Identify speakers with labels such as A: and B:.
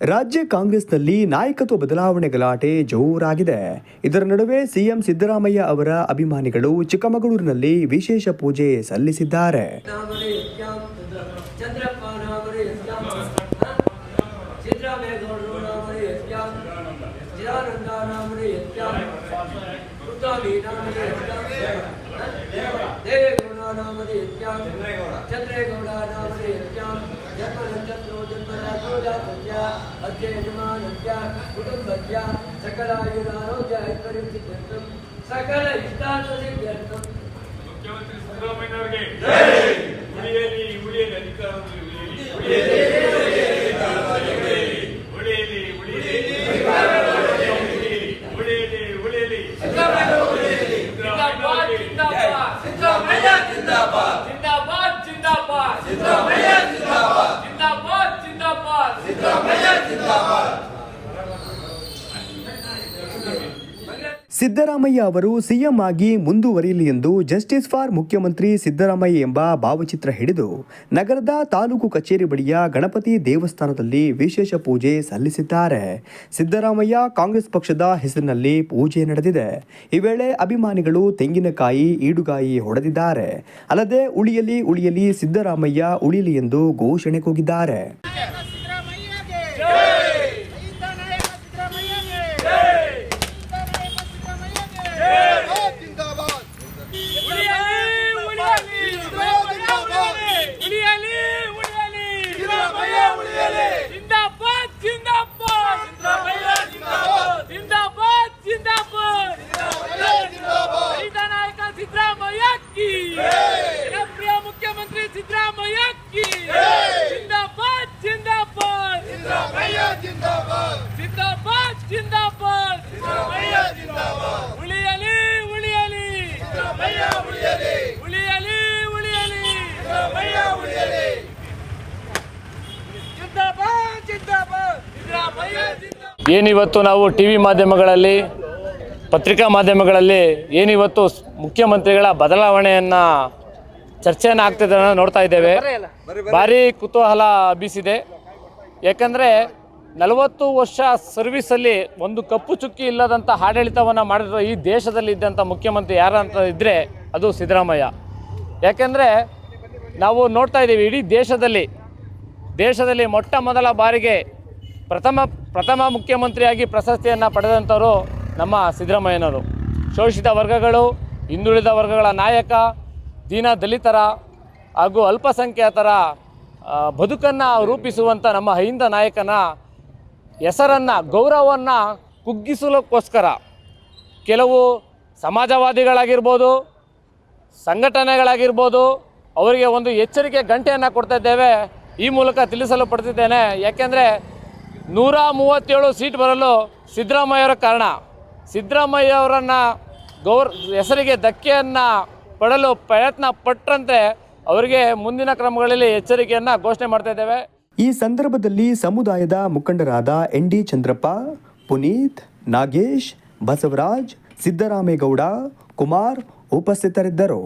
A: ರಾಜ್ಯ ಕಾಂಗ್ರೆಸ್ನಲ್ಲಿ ನಾಯಕತ್ವ ಬದಲಾವಣೆ ಗಲಾಟೆ ಜೋರಾಗಿದೆ. ಇದರ ನಡುವೆ ಸಿಎಂ ಸಿದ್ದರಾಮಯ್ಯ ಅವರ ಅಭಿಮಾನಿಗಳು ಚಿಕ್ಕಮಗಳೂರಿನಲ್ಲಿ ವಿಶೇಷ ಪೂಜೆ ಸಲ್ಲಿಸಿದ್ದಾರೆ.
B: ಚಂದ್ರೇಗೌಡ
C: అద్య యజమానస్య కుటుంబస్య సకలాయురారోగ్య ఐశ్వర్యస్య సకల ఇష్టార్థ సిద్ధ్యర్థం ముఖ్యమంత్రి సిద్ధరామయ్య గారికి.
A: ಸಿದ್ದರಾಮಯ್ಯ ಅವರು ಸಿಎಂ ಆಗಿ ಮುಂದುವರಿಯಲಿ ಎಂದು ಜಸ್ಟಿಸ್ ಫಾರ್ ಮುಖ್ಯಮಂತ್ರಿ ಸಿದ್ದರಾಮಯ್ಯ ಎಂಬ ಭಾವಚಿತ್ರ ಹಿಡಿದು ನಗರದ ತಾಲೂಕು ಕಚೇರಿ ಬಳಿಯ ಗಣಪತಿ ದೇವಸ್ಥಾನದಲ್ಲಿ ವಿಶೇಷ ಪೂಜೆ ಸಲ್ಲಿಸಿದ್ದಾರೆ. ಸಿದ್ದರಾಮಯ್ಯ ಕಾಂಗ್ರೆಸ್ ಪಕ್ಷದ ಹೆಸರಿನಲ್ಲಿ ಪೂಜೆ ನಡೆದಿದೆ. ಈ ವೇಳೆ ಅಭಿಮಾನಿಗಳು ತೆಂಗಿನಕಾಯಿ, ಈಡುಗಾಯಿ ಹೊಡೆದಿದ್ದಾರೆ. ಅಲ್ಲದೆ ಉಳಿಯಲಿ ಉಳಿಯಲಿ ಸಿದ್ದರಾಮಯ್ಯ ಉಳಿಯಲಿ ಎಂದು ಘೋಷಣೆ ಕೂಗಿದ್ದಾರೆ
D: ಏನಿವತ್ತು ನಾವು ಟಿ ವಿ ಮಾಧ್ಯಮಗಳಲ್ಲಿ, ಪತ್ರಿಕಾ ಮಾಧ್ಯಮಗಳಲ್ಲಿ, ಏನಿವತ್ತು ಮುಖ್ಯಮಂತ್ರಿಗಳ ಬದಲಾವಣೆಯನ್ನು ಚರ್ಚೆಯನ್ನು ಆಗ್ತಿದೆ ನೋಡ್ತಾ ಇದ್ದೇವೆ. ಭಾರಿ ಕುತೂಹಲ ಬೀಸಿದೆ. ಯಾಕಂದರೆ ನಲವತ್ತು ವರ್ಷ ಸರ್ವಿಸಲ್ಲಿ ಒಂದು ಕಪ್ಪು ಚುಕ್ಕಿ ಇಲ್ಲದಂಥ ಆಡಳಿತವನ್ನು ಮಾಡಿರೋ ಈ ದೇಶದಲ್ಲಿ ಇದ್ದಂಥ ಮುಖ್ಯಮಂತ್ರಿ ಯಾರಂತ ಇದ್ದರೆ ಅದು ಸಿದ್ದರಾಮಯ್ಯ. ಯಾಕೆಂದರೆ ನಾವು ನೋಡ್ತಾ ಇದ್ದೀವಿ ಇಡೀ ದೇಶದಲ್ಲಿ ದೇಶದಲ್ಲಿ ಮೊಟ್ಟ ಮೊದಲ ಬಾರಿಗೆ ಪ್ರಥಮ ಪ್ರಥಮ ಮುಖ್ಯಮಂತ್ರಿಯಾಗಿ ಪ್ರಶಸ್ತಿಯನ್ನು ಪಡೆದಂಥವರು ನಮ್ಮ ಸಿದ್ದರಾಮಯ್ಯನವರು. ಶೋಷಿತ ವರ್ಗಗಳು, ಹಿಂದುಳಿದ ವರ್ಗಗಳ ನಾಯಕ, ದೀನ ದಲಿತರ ಹಾಗೂ ಅಲ್ಪಸಂಖ್ಯಾತರ ಬದುಕನ್ನು ರೂಪಿಸುವಂಥ ನಮ್ಮ ಹೈಂದ ನಾಯಕನ ಹೆಸರನ್ನು, ಗೌರವವನ್ನು ಕುಗ್ಗಿಸಲಕ್ಕೋಸ್ಕರ ಕೆಲವು ಸಮಾಜವಾದಿಗಳಾಗಿರ್ಬೋದು, ಸಂಘಟನೆಗಳಾಗಿರ್ಬೋದು, ಅವರಿಗೆ ಒಂದು ಎಚ್ಚರಿಕೆ ಗಂಟೆಯನ್ನು ಕೊಡ್ತಾ ಇದ್ದೇವೆ. ಈ ಮೂಲಕ ತಿಳಿಸಲು ಪಡ್ತಿದ್ದೇನೆ ಯಾಕೆಂದರೆ ನೂರ ಮೂವತ್ತೇಳು ಸೀಟ್ ಬರಲು ಸಿದ್ದರಾಮಯ್ಯವರ ಕಾರಣ. ಸಿದ್ದರಾಮಯ್ಯ ಅವರನ್ನು ಗೌರ್, ಹೆಸರಿಗೆ ಧಕ್ಕೆಯನ್ನು ಪಡಲು ಪ್ರಯತ್ನ ಪಟ್ಟರಂತೆ ಅವರಿಗೆ ಮುಂದಿನ ಕ್ರಮಗಳಲ್ಲಿ ಎಚ್ಚರಿಕೆಯನ್ನು ಘೋಷಣೆ ಮಾಡ್ತಾ
A: ಈ ಸಂದರ್ಭದಲ್ಲಿ ಸಮುದಾಯದ ಮುಖಂಡರಾದ ಎನ್ ಡಿ ಚಂದ್ರಪ್ಪ, ಪುನೀತ್, ನಾಗೇಶ್, ಬಸವರಾಜ್, ಸಿದ್ದರಾಮೇಗೌಡ, ಕುಮಾರ್ ಉಪಸ್ಥಿತರಿದ್ದರು.